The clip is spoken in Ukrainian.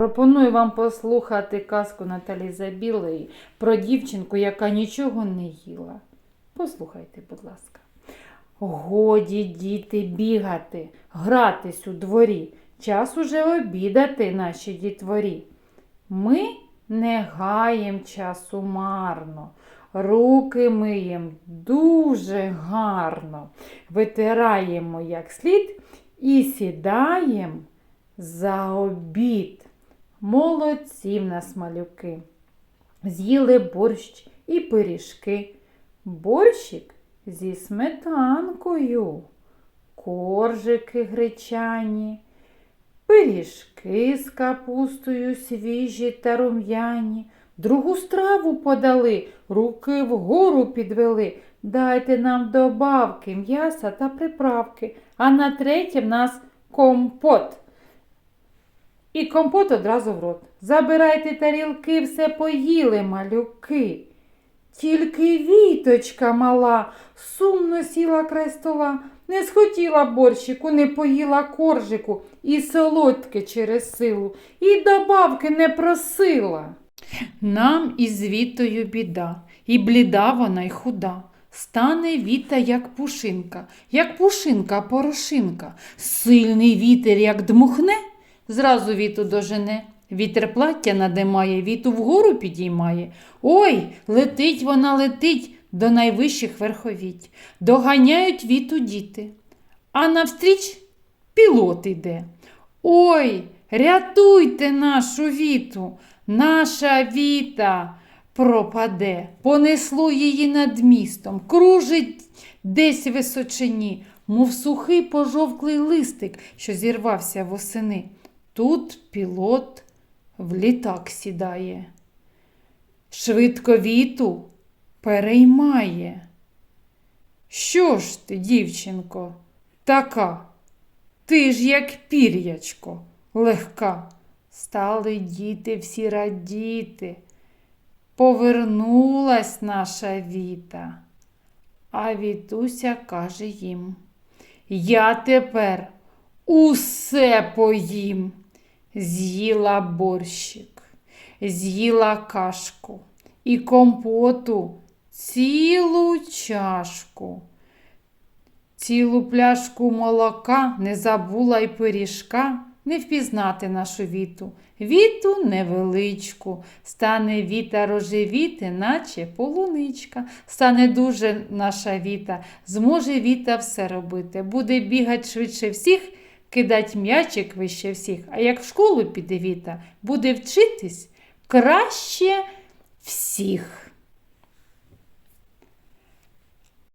Пропоную вам послухати казку Наталі Забілої про дівчинку, яка нічого не їла. Послухайте, будь ласка. Годі, діти, бігати, гратись у дворі. Час уже обідати наші дітворі. Ми не гаєм часу марно, руки миєм дуже гарно, витираємо як слід і сідаєм за обід. Молодці в нас малюки. З'їли борщ і пиріжки. Борщик зі сметанкою, коржики гречані, пиріжки з капустою свіжі та рум'яні. Другу страву подали, руки вгору підвели. Дайте нам добавки, м'яса та приправки, а на третє в нас компот. І компот одразу в рот. Забирайте тарілки, все поїли, малюки. Тільки віточка мала сумно сіла край стола, не схотіла борщику, не поїла коржику і солодке через силу, і добавки не просила. Нам із вітою біда, і бліда вона й худа. Стане віта, як пушинка, як пушинка порошинка, сильний вітер, як дмухне, зразу віту дожене. Вітер плаття надимає, віту вгору підіймає. Ой, летить вона летить до найвищих верховіть. Доганяють віту діти. А навстріч пілот іде. Ой, рятуйте нашу віту, наша віта пропаде. Понесло її над містом, кружить десь височині, мов сухий пожовклий листик, що зірвався восени. Тут пілот в літак сідає. Швидко віту переймає. Що ж ти, дівчинко, така? Ти ж як пір'ячко, легка. Стали діти всі радіти. Повернулась наша віта. А Вітуся каже їм: Я тепер усе поїм. З'їла борщик, з'їла кашку і компоту цілу чашку. Цілу пляшку молока не забула й пиріжка, не впізнати нашу віту. Віту невеличку, стане віта рожевіти, наче полуничка. Стане дуже наша віта, зможе віта все робити. Буде бігать швидше всіх, кидать м'ячик вище всіх. А як в школу піде віта, буде вчитись краще всіх.